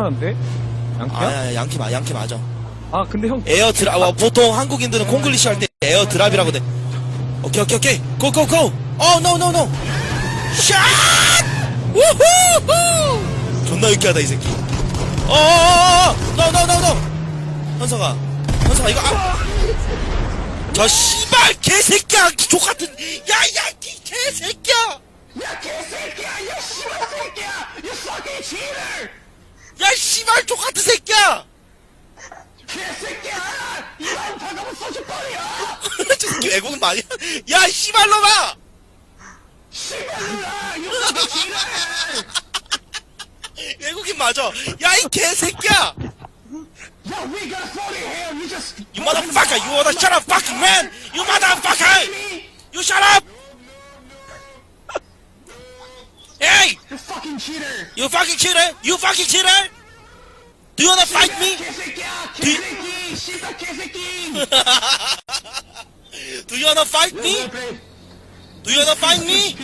하는데? 양키야? 아, 야, 양키 마, 양키 맞아. 아, 근데 형, 에어 드랍, 와, 보통 한국인들은 콩글리시 할 때 에어 드랍이라고 돼. 오케이, 오케이, 오케이. 고, 고, 고! 어, 노, 노, 노! 샷! 우후! 존나 유쾌하다, 이 새끼. 어, 어, 어, 어! 노, 노, 노, 노! 현성아. 현성아, 이거, 아! 저 씨발 개새끼야! 족같은, 야, 야, 이 개새끼야! 야 개새끼야! 야 씨발 새끼야! You fucking cheater! 야, 씨발 족같은 새끼야! 개새끼야! 이런 방금은 소주벌이야! 저 외국인 말이야? 야, 이 씨발 놈아! 씨발로라! Fucking cheater! 외국인 맞아. 야, 이 개새끼야! 야 we got a phony here! You just... You motherfucker! You the shut up fucking man! You motherfucker! You shut up! fucking cheater! You fucking cheater! You fucking cheater! Do you wanna fight me? Do you... Do you wanna fight me? Do you wanna fight me?